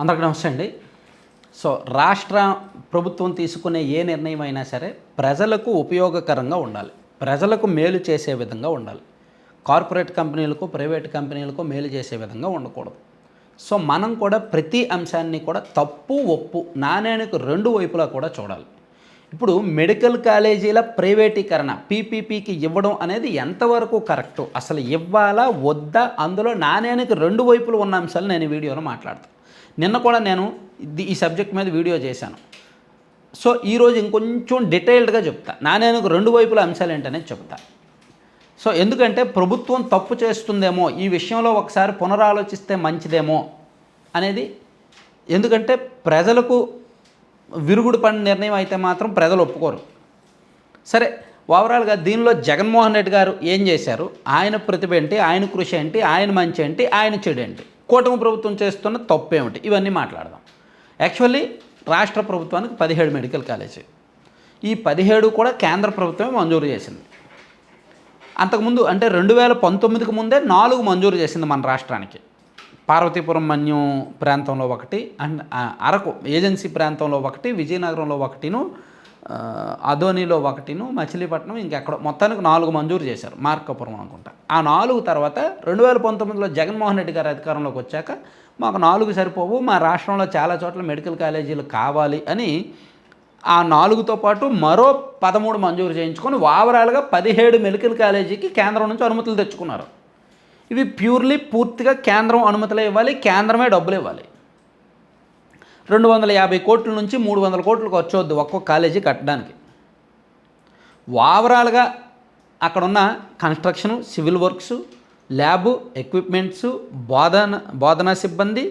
అందరికి నమస్తే అండి. సో రాష్ట్ర ప్రభుత్వం తీసుకునే ఏ నిర్ణయం అయినా సరే ప్రజలకు ఉపయోగకరంగా ఉండాలి. ప్రజలకు మేలు చేసే విధంగా ఉండాలి. కార్పొరేట్ కంపెనీలకు ప్రైవేట్ కంపెనీలకు మేలు చేసే విధంగా ఉండకూడదు. సో మనం కూడా ప్రతి అంశాన్ని కూడా తప్పు ఒప్పు నాణ్యానికి రెండు వైపులా కూడా చూడాలి. ఇప్పుడు మెడికల్ కాలేజీల ప్రైవేటీకరణ పీపీపీకి ఇవ్వడం అనేది ఎంతవరకు కరెక్టు? అసలు ఇవ్వాలా వద్దా? అందులో నాణ్యానికి రెండు వైపులు ఉన్న అంశాలు నేను వీడియోలో మాట్లాడతాను. నిన్న కూడా నేను ఈ సబ్జెక్ట్ మీద వీడియో చేశాను. సో ఈరోజు ఇంకొంచెం డీటెయిల్డ్గా చెప్తా. నాణ్యానికి రెండు వైపుల అంశాలు ఏంటనేది చెప్తా. సో ఎందుకంటే ప్రభుత్వం తప్పు చేస్తుందేమో ఈ విషయంలో ఒకసారి పునరాలోచిస్తే మంచిదేమో అనేది ఎందుకంటే ప్రజలకు విరుగుడు పడిన నిర్ణయం అయితే మాత్రం ప్రజలు ఒప్పుకోరు. సరే ఓవరాల్గా దీనిలో జగన్మోహన్ రెడ్డి గారు ఏం చేశారు? ఆయన ప్రతిభ ఏంటి? ఆయన కృషి ఏంటి? ఆయన మంచి ఏంటి? ఆయన చెడు ఏంటి? కూటమి ప్రభుత్వం చేస్తున్న తప్పేమిటి? ఇవన్నీ మాట్లాడదాం. యాక్చువల్లీ రాష్ట్ర ప్రభుత్వానికి పదిహేడు మెడికల్ కాలేజీ. ఈ పదిహేడు కూడా కేంద్ర ప్రభుత్వమే మంజూరు చేసింది. అంతకుముందు అంటే రెండు వేల పంతొమ్మిదికి ముందే నాలుగు మంజూరు చేసింది మన రాష్ట్రానికి. పార్వతీపురం మన్యం ప్రాంతంలో ఒకటి అండ్ అరకు ఏజెన్సీ ప్రాంతంలో ఒకటి విజయనగరంలో ఒకటిను అదోనిలో ఒకటిను మచిలీపట్నం ఇంకెక్కడ మొత్తానికి నాలుగు మంజూరు చేశారు మార్కాపురం అనుకుంటా. ఆ నాలుగు తర్వాత రెండు వేల పంతొమ్మిదిలో జగన్మోహన్ రెడ్డి గారు అధికారంలోకి వచ్చాక మాకు నాలుగు సరిపోవు మా రాష్ట్రంలో చాలా చోట్ల మెడికల్ కాలేజీలు కావాలి అని ఆ నాలుగుతో పాటు మరో పదమూడు మంజూరు చేయించుకొని ఓవరాల్గా పదిహేడు మెడికల్ కాలేజీకి కేంద్రం నుంచి అనుమతులు తెచ్చుకున్నారు. ఇవి ప్యూర్లీ పూర్తిగా కేంద్రం అనుమతులు ఇవ్వాలి కేంద్రమే డబ్బులు ఇవ్వాలి. రెండు వందల యాభై కోట్ల నుంచి మూడు వందల కోట్లు ఖర్చు వద్దు ఒక్కొక్క కాలేజీ కట్టడానికి. ఓవరాల్గా అక్కడున్న construction civil works lab equipments బోధన బోధనా సిబ్బంది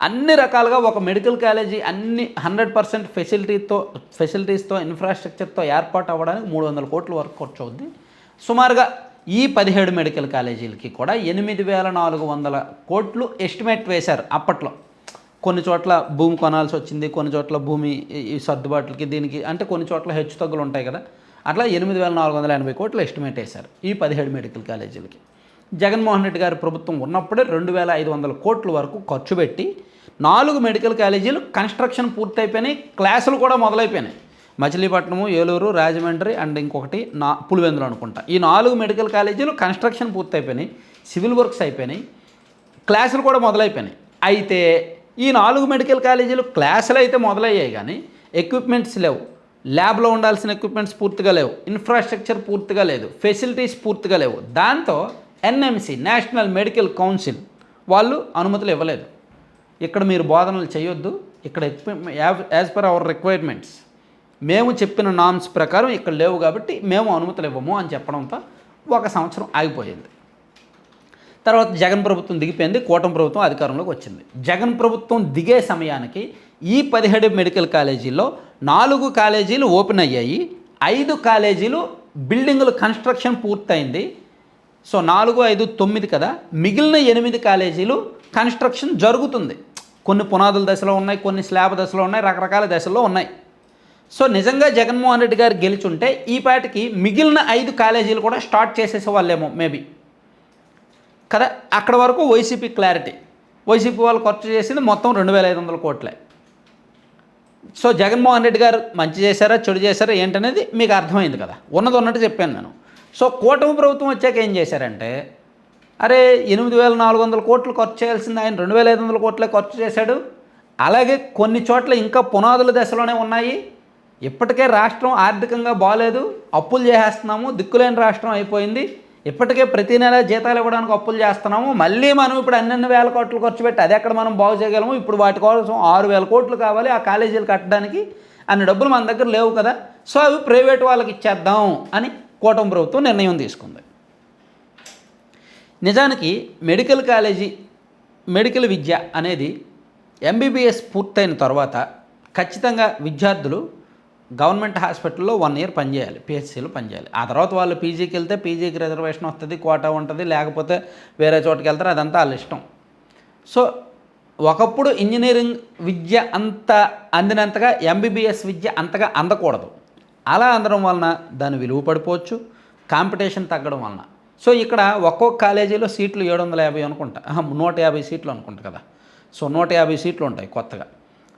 అన్ని రకాలుగా ఒక మెడికల్ కాలేజీ అన్ని హండ్రెడ్ పర్సెంట్ ఫెసిలిటీతో ఫెసిలిటీస్తో ఇన్ఫ్రాస్ట్రక్చర్తో ఏర్పాటు అవ్వడానికి మూడు వందల కోట్ల వరకు ఖర్చు అవుద్ది. సుమారుగా ఈ పదిహేడు మెడికల్ కాలేజీలకి కూడా ఎనిమిది వేల నాలుగు వందల కోట్లు ఎస్టిమేట్ వేశారు అప్పట్లో. కొన్ని చోట్ల భూమి కొనాల్సి వచ్చింది కొన్ని చోట్ల భూమి ఈ- సర్దుబాట్లకి దీనికి అంటే కొన్ని చోట్ల హెచ్చు తగ్గులు ఉంటాయి కదా. అట్లా ఎనిమిది వేల నాలుగు వందల ఎనభై కోట్లు ఎస్టిమేట్ వేశారు ఈ పదిహేడు మెడికల్ కాలేజీలకి జగన్మోహన్ రెడ్డి గారి ప్రభుత్వం ఉన్నప్పుడే రెండు వేల ఐదు వందల కోట్ల వరకు ఖర్చు పెట్టి నాలుగు మెడికల్ కాలేజీలు కన్స్ట్రక్షన్ పూర్తయిపోయినాయి క్లాసులు కూడా మొదలైపోయినాయి. మచిలీపట్నము ఏలూరు రాజమండ్రి అండ్ ఇంకొకటి నా పులివెందులు అనుకుంటా. ఈ నాలుగు మెడికల్ కాలేజీలు కన్స్ట్రక్షన్ పూర్తయిపోయినాయి సివిల్ వర్క్స్ అయిపోయినాయి క్లాసులు కూడా మొదలైపోయినాయి. అయితే ఈ నాలుగు మెడికల్ కాలేజీలు క్లాసులు అయితే మొదలయ్యాయి కానీ ఎక్విప్మెంట్స్ లేవు. ల్యాబ్లో ఉండాల్సిన ఎక్విప్మెంట్స్ పూర్తిగా లేవు. ఇన్ఫ్రాస్ట్రక్చర్ పూర్తిగా లేదు. ఫెసిలిటీస్ పూర్తిగా లేవు. దాంతో ఎన్ఎంసి నేషనల్ మెడికల్ కౌన్సిల్ వాళ్ళు అనుమతులు ఇవ్వలేదు. ఇక్కడ మీరు బోధనలు చేయొద్దు. ఇక్కడ యాజ్ పర్ అవర్ రిక్వైర్మెంట్స్. మేము చెప్పిన నామ్స్ ప్రకారం ఇక్కడ లేవు కాబట్టి మేము అనుమతులు ఇవ్వము అని చెప్పడంతో ఒక సంవత్సరం ఆగిపోయింది. తర్వాత జగన్ ప్రభుత్వం దిగిపోయింది కూటమి ప్రభుత్వం అధికారంలోకి వచ్చింది. జగన్ ప్రభుత్వం దిగే సమయానికి ఈ పదిహేడు మెడికల్ కాలేజీల్లో నాలుగు కాలేజీలు ఓపెన్ అయ్యాయి ఐదు కాలేజీలు బిల్డింగులు కన్స్ట్రక్షన్ పూర్తయింది. సో నాలుగు ఐదు తొమ్మిది కదా మిగిలిన ఎనిమిది కాలేజీలు కన్స్ట్రక్షన్ జరుగుతుంది. కొన్ని పునాదుల దశలో ఉన్నాయి కొన్ని స్లాబ్ దశలో ఉన్నాయి రకరకాల దశల్లో ఉన్నాయి. సో నిజంగా జగన్మోహన్ రెడ్డి గారు గెలుచుంటే ఈ పాటికి మిగిలిన ఐదు కాలేజీలు కూడా స్టార్ట్ చేసేసే వాళ్ళేమో మేబీ. కదా అక్కడ వరకు వైసీపీ క్లారిటీ వైసీపీ వాళ్ళు ఖర్చు చేసింది మొత్తం రెండు వేల ఐదు వందల కోట్లే. సో జగన్మోహన్ రెడ్డి గారు మంచి చేశారా చెడు చేశారా ఏంటనేది మీకు అర్థమైంది కదా. ఉన్నది ఉన్నట్టు చెప్పాను నేను. సో కూటమి ప్రభుత్వం వచ్చాక ఏం చేశారంటే అరే ఎనిమిది వేల నాలుగు వందల కోట్లు ఖర్చు చేయాల్సింది ఆయన రెండు వేల ఐదు వందల కోట్లే ఖర్చు చేశాడు. అలాగే కొన్ని చోట్ల ఇంకా పునాదుల దశలోనే ఉన్నాయి. ఇప్పటికే రాష్ట్రం ఆర్థికంగా బాగాలేదు అప్పులు చేసేస్తున్నాము దిక్కులేని రాష్ట్రం అయిపోయింది. ఇప్పటికే ప్రతి నెల జీతాలు ఇవ్వడానికి అప్పులు చేస్తున్నాము. మళ్ళీ మనం ఇప్పుడు అన్నెన్ని వేల కోట్లు ఖర్చు పెట్టి అది ఎక్కడ మనం బాగు చేయగలము? ఇప్పుడు వాటి కోసం ఆరు వేల కోట్లు కావాలి ఆ కాలేజీలు కట్టడానికి. అన్ని డబ్బులు మన దగ్గర లేవు కదా. సో అవి ప్రైవేట్ వాళ్ళకి ఇచ్చేద్దాం అని కూటమి ప్రభుత్వం నిర్ణయం తీసుకుంది. నిజానికి మెడికల్ కాలేజీ మెడికల్ విద్య అనేది ఎంబీబీఎస్ పూర్తయిన తర్వాత ఖచ్చితంగా విద్యార్థులు గవర్నమెంట్ హాస్పిటల్లో వన్ ఇయర్ పనిచేయాలి పిహెచ్సిలో పనిచేయాలి. ఆ తర్వాత వాళ్ళు పీజీకి వెళ్తే పీజీకి రిజర్వేషన్ వస్తుంది కోటా ఉంటుంది లేకపోతే వేరే చోటుకి వెళ్తారు అదంతా వాళ్ళ ఇష్టం. సో ఒకప్పుడు ఇంజనీరింగ్ విద్య అంత అందినంతగా ఎంబీబీఎస్ విద్య అంతగా అందకూడదు. అలా అందడం వలన దాని విలువ పడిపోవచ్చు కాంపిటీషన్ తగ్గడం వలన. సో ఇక్కడ ఒక్కొక్క కాలేజీలో సీట్లు ఏడు వందల యాభై అనుకుంటా. నూట యాభై సీట్లు అనుకుంటా కదా. సో నూట యాభై సీట్లు ఉంటాయి కొత్తగా.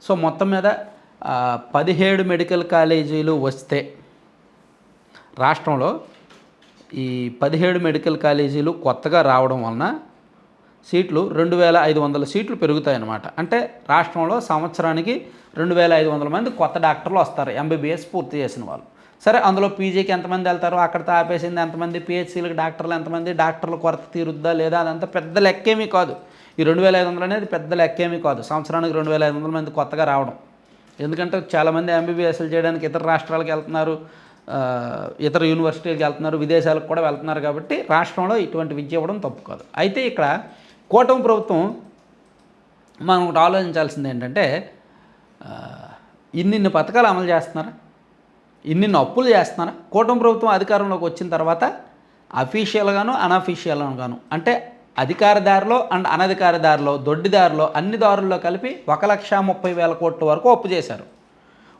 సో మొత్తం మీద పదిహేడు మెడికల్ కాలేజీలు వస్తే రాష్ట్రంలో ఈ పదిహేడు మెడికల్ కాలేజీలు కొత్తగా రావడం వలన సీట్లు రెండు వేల ఐదు వందల సీట్లు పెరుగుతాయి అన్నమాట అంటే రాష్ట్రంలో సంవత్సరానికి రెండు వేల ఐదు వందల మంది కొత్త డాక్టర్లు వస్తారు ఎంబీబీఎస్ పూర్తి చేసిన వాళ్ళు. సరే అందులో పీజీకి ఎంతమంది వెళ్తారు? అక్కడితో ఆపేసింది ఎంతమంది? పిహెచ్సీలకు డాక్టర్లు ఎంతమంది? డాక్టర్లు కొరత తీరుద్దా లేదా? అదంతా పెద్ద లెక్కేమీ కాదు. ఈ రెండు వేల ఐదు వందలు అనేది పెద్ద లెక్కేమీ కాదు. సంవత్సరానికి రెండు వేల ఐదు వందల మంది కొత్తగా రావడం. ఎందుకంటే చాలామంది ఎంబీబీఎస్లు చేయడానికి ఇతర రాష్ట్రాలకు వెళ్తున్నారు ఇతర యూనివర్సిటీలకు వెళ్తున్నారు విదేశాలకు కూడా వెళ్తున్నారు కాబట్టి రాష్ట్రంలో ఇటువంటి విద్య ఇవ్వడం తప్పు కాదు. అయితే ఇక్కడ కూటమి ప్రభుత్వం మనం ఒకటి ఆలోచించాల్సింది ఏంటంటే ఇన్నిన్ని పథకాలు అమలు చేస్తున్నారా? ఇన్నిన్ని అప్పులు చేస్తున్నారా? కూటమి ప్రభుత్వం అధికారంలోకి వచ్చిన తర్వాత అఫీషియల్గాను అనఫీషియల్గాను అంటే అధికార దారిలో అండ్ అనధికార దారిలో దొడ్డి దారిలో అన్ని దారుల్లో కలిపి ఒక లక్ష ముప్పై వేల కోట్ల వరకు అప్పు చేశారు.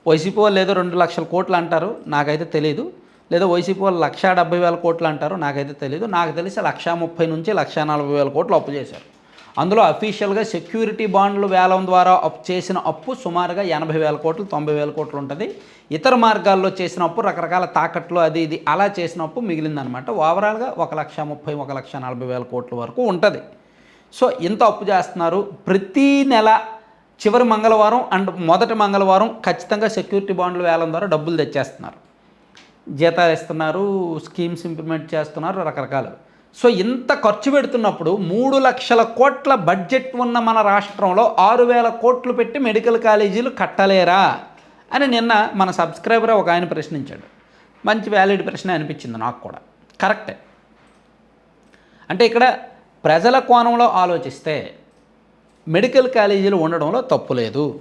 వైసీపీ వాళ్ళు ఏదో రెండు లక్షల కోట్లు అంటారు నాకైతే తెలియదు లేదా వైసీపీ వాళ్ళు లక్ష డెబ్బై వేల కోట్లు అంటారు నాకైతే తెలియదు నాకు తెలిసి లక్ష ముప్పై నుంచి లక్ష నలభై వేల కోట్లు అప్పు చేశారు. అందులో అఫీషియల్గా సెక్యూరిటీ బాండ్లు వేలం ద్వారా అప్ చేసిన అప్పు సుమారుగా ఎనభై వేల కోట్లు తొంభై వేల కోట్లు ఉంటుంది. ఇతర మార్గాల్లో చేసిన అప్పు రకరకాల తాకట్లు అది ఇది అలా చేసిన అప్పు మిగిలిందనమాట. ఓవరాల్గా ఒక లక్ష ముప్పై ఒక లక్ష నలభై వేల కోట్ల వరకు ఉంటుంది. సో ఇంత అప్పు చేస్తున్నారు. ప్రతీ నెల చివరి మంగళవారం అండ్ మొదటి మంగళవారం ఖచ్చితంగా సెక్యూరిటీ బాండ్లు వేలం ద్వారా డబ్బులు తెచ్చేస్తున్నారు. జీతాలు ఇస్తున్నారు స్కీమ్స్ ఇంప్లిమెంట్ చేస్తున్నారు రకరకాలు. సో ఇంత ఖర్చు పెడుతున్నప్పుడు మూడు లక్షల కోట్ల బడ్జెట్ ఉన్న మన రాష్ట్రంలో ఆరు వేల కోట్లు పెట్టి మెడికల్ కాలేజీలు కట్టలేరా అని నిన్న మన సబ్స్క్రైబర్ ఒక ఆయన ప్రశ్నించాడు. మంచి వ్యాలిడ్ ప్రశ్న అనిపించింది నాకు కూడా. కరెక్టే. అంటే ఇక్కడ ప్రజల కోణంలో ఆలోచిస్తే మెడికల్ కాలేజీలు ఉండడంలో తప్పు లేదు.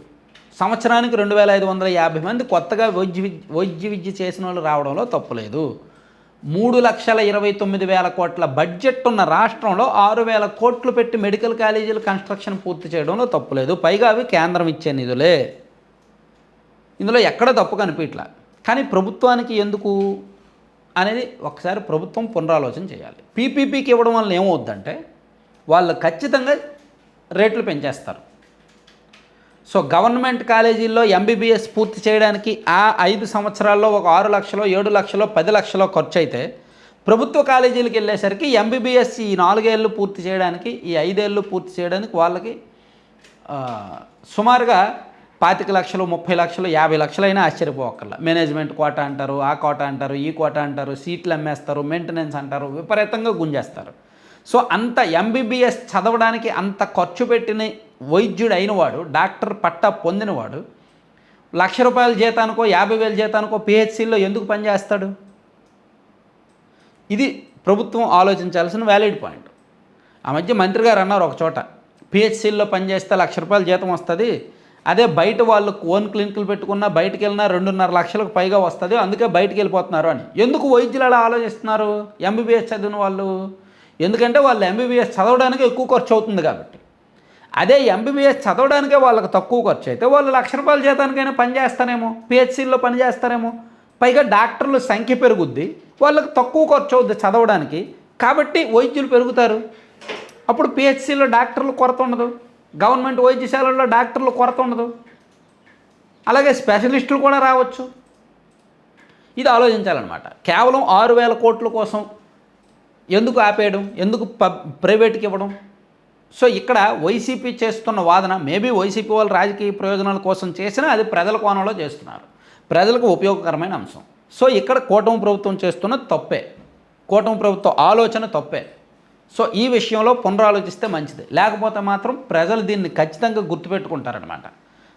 సంవత్సరానికి రెండు వేల ఐదు వందల యాభై మంది కొత్తగా వైద్య విద్య వైద్య విద్య చేసిన వాళ్ళు రావడంలో తప్పు లేదు. మూడు లక్షల ఇరవై తొమ్మిది వేల కోట్ల బడ్జెట్ ఉన్న రాష్ట్రంలో ఆరు వేల కోట్లు పెట్టి మెడికల్ కాలేజీలు కన్స్ట్రక్షన్ పూర్తి చేయడంలో తప్పులేదు. పైగా అవి కేంద్రం ఇచ్చే నిధులే. ఇందులో ఎక్కడ తప్పు కనిపించట్లా? కానీ ప్రభుత్వానికి ఎందుకు అనేది ఒకసారి ప్రభుత్వం పునరాలోచన చేయాలి. పీపీపీకి ఇవ్వడం వల్ల ఏమవుద్దంటే వాళ్ళు ఖచ్చితంగా రేట్లు పెంచేస్తారు. సో గవర్నమెంట్ కాలేజీల్లో ఎంబీబీఎస్ పూర్తి చేయడానికి ఆ ఐదు సంవత్సరాల్లో ఒక ఆరు లక్షలో ఏడు లక్షలో పది లక్షలో ఖర్చు అయితే ప్రభుత్వ కాలేజీలకు వెళ్ళేసరికి ఎంబీబీఎస్ ఈ నాలుగేళ్ళు పూర్తి చేయడానికి ఈ ఐదేళ్ళు పూర్తి చేయడానికి వాళ్ళకి సుమారుగా పాతిక లక్షలు ముప్పై లక్షలు యాభై లక్షలైనా అయినా ఆశ్చర్యపోవక్కర్లా మేనేజ్మెంట్ కోట అంటారు ఆ కోట అంటారు ఈ కోట అంటారు సీట్లు అమ్మేస్తారు మెయింటెనెన్స్ అంటారు విపరీతంగా గుంజేస్తారు. సో అంత ఎంబీబీఎస్ చదవడానికి అంత ఖర్చు పెట్టిన వైద్యుడు అయినవాడు డాక్టర్ పట్టా పొందినవాడు లక్ష రూపాయల జీతానికో యాభై వేల జీతానికో పిహెచ్సిలో ఎందుకు పనిచేస్తాడు? ఇది ప్రభుత్వం ఆలోచించాల్సిన వ్యాలిడ్ పాయింట్. ఆ మధ్య మంత్రి గారు అన్నారు ఒక చోట పిహెచ్సిల్లో పనిచేస్తే లక్ష రూపాయల జీతం వస్తుంది అదే బయట వాళ్ళు ఓన్ క్లినిక్లు పెట్టుకున్నా బయటకు వెళ్ళినా రెండున్నర లక్షలకు పైగా వస్తుంది అందుకే బయటకు వెళ్ళిపోతున్నారు అని. ఎందుకు వైద్యులు అలా ఆలోచిస్తున్నారు? ఎంబీబీఎస్ చదివిన వాళ్ళు. ఎందుకంటే వాళ్ళు ఎంబీబీఎస్ చదవడానికి ఎక్కువ ఖర్చు అవుతుంది కాబట్టి. అదే ఎంబీబీఎస్ చదవడానికే వాళ్ళకి తక్కువ ఖర్చు అయితే వాళ్ళు లక్ష రూపాయల జీతానికైనా పనిచేస్తారేమో పిహెచ్సిల్లో పనిచేస్తారేమో పైగా డాక్టర్ల సంఖ్య పెరుగుద్ది వాళ్ళకి తక్కువ ఖర్చు అవుద్ది చదవడానికి. కాబట్టి వైద్యులు పెరుగుతారు. అప్పుడు పిహెచ్సిలో డాక్టర్లు కొరత ఉండదు. గవర్నమెంట్ వైద్యశాలల్లో డాక్టర్లు కొరత ఉండదు. అలాగే స్పెషలిస్టులు కూడా రావచ్చు. ఇది ఆలోచించాలన్నమాట. కేవలం ఆరు వేల కోట్ల కోసం ఎందుకు ఆపేయడం? ఎందుకు ప ప్రైవేట్కి ఇవ్వడం? సో ఇక్కడ వైసీపీ చేస్తున్న వాదన మేబీ వైసీపీ వాళ్ళు రాజకీయ ప్రయోజనాల కోసం చేసినా అది ప్రజల కోణంలో చేస్తున్నారు. ప్రజలకు ఉపయోగకరమైన అంశం. సో ఇక్కడ కూటమి ప్రభుత్వం చేస్తున్న తప్పే. కూటమి ప్రభుత్వం ఆలోచన తప్పే. సో ఈ విషయంలో పునరాలోచిస్తే మంచిది. లేకపోతే మాత్రం ప్రజలు దీన్ని ఖచ్చితంగా గుర్తుపెట్టుకుంటారనమాట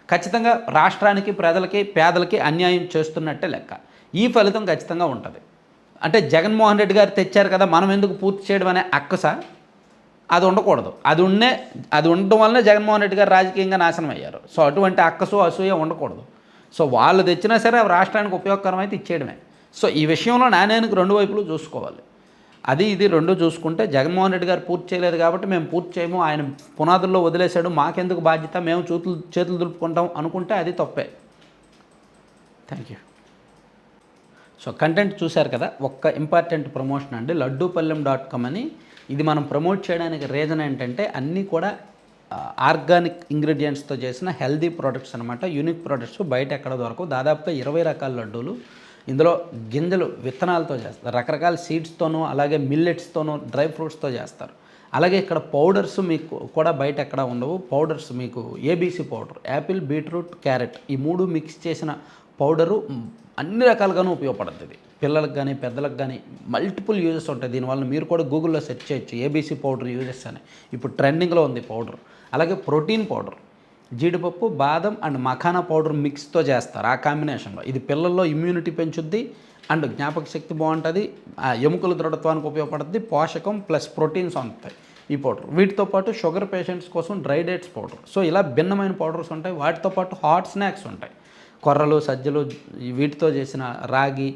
ఖచ్చితంగా రాష్ట్రానికి ప్రజలకి పేదలకి అన్యాయం చేస్తున్నట్టే లెక్క. ఈ ఫలితం ఖచ్చితంగా ఉంటుంది. అంటే జగన్మోహన్ రెడ్డి గారు తెచ్చారు కదా మనం ఎందుకు పూర్తి చేయడం అనే అక్కస? అది ఉండకూడదు. అది ఉండే అది ఉండడం వల్లనే జగన్మోహన్ రెడ్డి గారు రాజకీయంగా నాశనం అయ్యారు. సో అటువంటి అక్కసు అసూయ ఉండకూడదు. సో వాళ్ళు తెచ్చినా సరే రాష్ట్రానికి ఉపయోగకరం అయితే ఇచ్చేయడమే. సో ఈ విషయంలో నాణ్యానికి రెండు వైపులు చూసుకోవాలి. అది ఇది రెండు చూసుకుంటే జగన్మోహన్ రెడ్డి గారు పూర్తి చేయలేదు కాబట్టి మేము పూర్తి చేయము. ఆయన పునాదుల్లో వదిలేశాడు. మాకెందుకు బాధ్యత? మేము చూతులు చేతులు దులుపుకుంటాం అనుకుంటే అది తప్పే. థ్యాంక్ యూ సో కంటెంట్ చూశారు కదా? ఒక్క ఇంపార్టెంట్ ప్రమోషన్ అండి. లడ్డూపల్లెం డాట్ కామ్ అని ఇది మనం ప్రమోట్ చేయడానికి రీజన్ ఏంటంటే అన్నీ కూడా ఆర్గానిక్ ఇంగ్రీడియంట్స్తో చేసిన హెల్దీ ప్రోడక్ట్స్ అనమాట యూనిక్ ప్రోడక్ట్స్ బయట ఎక్కడ దొరకవు. దాదాపుగా ఇరవై రకాల లడ్డూలు ఇందులో గింజలు విత్తనాలతో చేస్తారు. రకరకాల సీడ్స్తోనూ అలాగే మిల్లెట్స్తోనూ డ్రై ఫ్రూట్స్తో చేస్తారు. అలాగే ఇక్కడ పౌడర్స్ మీకు కూడా బయట ఎక్కడ ఉండవు. పౌడర్స్ మీకు ABC powder apple beetroot carrot ఈ మూడు మిక్స్ చేసిన పౌడరు అన్ని రకాలుగానూ ఉపయోగపడుతుంది పిల్లలకు కానీ పెద్దలకు కానీ మల్టిపుల్ యూజెస్ ఉంటాయి. దీనివల్ల మీరు కూడా గూగుల్లో సెర్చ్ చేయొచ్చు. ఏబీసీ పౌడర్ యూజెస్ అని. ఇప్పుడు ట్రెండింగ్లో ఉంది పౌడర్ అలాగే ప్రోటీన్ పౌడర్ జీడిపప్పు బాదం అండ్ మఖానా పౌడర్ మిక్స్తో చేస్తారు. ఆ కాంబినేషన్లో ఇది పిల్లల్లో ఇమ్యూనిటీ పెంచుద్ది అండ్ జ్ఞాపక శక్తి బాగుంటుంది. ఆ ఎముకల దృఢత్వానికి ఉపయోగపడుతుంది పోషకం ప్లస్ ప్రోటీన్స్ అందుతాయి ఈ పౌడర్ వీటితో పాటు షుగర్ పేషెంట్స్ కోసం డ్రై డేట్స్ పౌడర్ సో ఇలా భిన్నమైన పౌడర్స్ ఉంటాయి. వాటితో పాటు హాట్ స్నాక్స్ ఉంటాయి. కొర్రలు సజ్జలు వీటితో చేసిన రాగి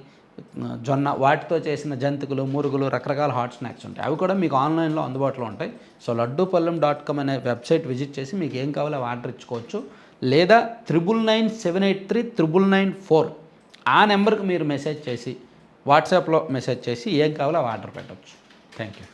జొన్న వాటితో చేసిన జంతికలు మురుగులు రకరకాల హాట్ స్నాక్స్ ఉంటాయి. అవి కూడా మీకు ఆన్లైన్లో అందుబాటులో ఉంటాయి. సో లడ్డూపల్లెం డాట్ కామ్ అనే వెబ్సైట్ విజిట్ చేసి మీకు ఏం కావాలో ఆర్డర్ ఇచ్చుకోవచ్చు. లేదా triple nine seven eight three triple nine four ఆ నెంబర్కి మీరు మెసేజ్ చేసి వాట్సాప్లో మెసేజ్ చేసి ఏం కావాలో ఆర్డర్ పెట్టవచ్చు థ్యాంక్ యూ